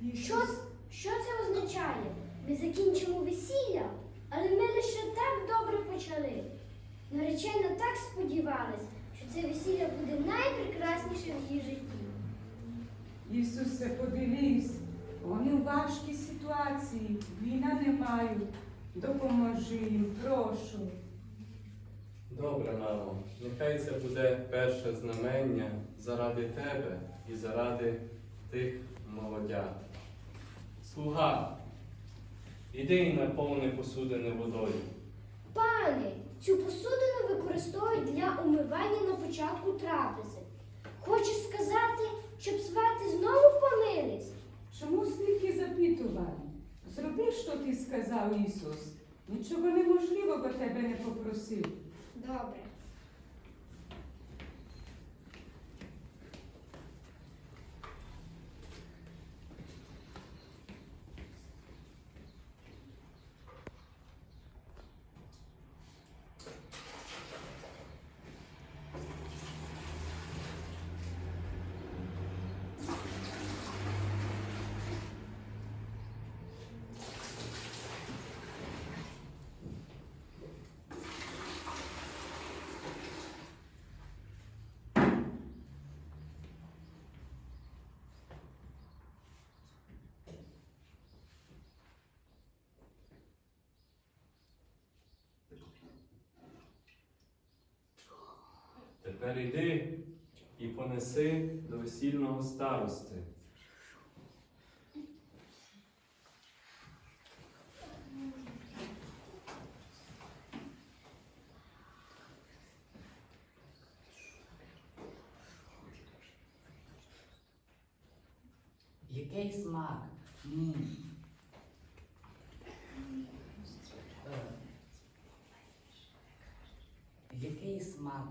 Що, що це означає? Ми закінчимо весілля, але ми лише так добре почали. Наречена так сподівалась, що це весілля буде найпрекрасніше в її житті. Ісусе, подивись, вони в важкій ситуації, війна не мають. Допоможи їм, прошу. Добре, мамо, нехай це буде перше знамення заради тебе і заради тих молодят. Слуга, іди і наповни посудини водою. Пане, цю посудину використовують для умивання на початку трапези. Хочеш сказати, щоб свати знову помились? Чому стільки запитувань? Зроби, що ти сказав Ісус. Нічого неможливого тебе не попросив. Добре. Тепер іди і понеси до весільного старости. Який смак? М. Е. Який смак?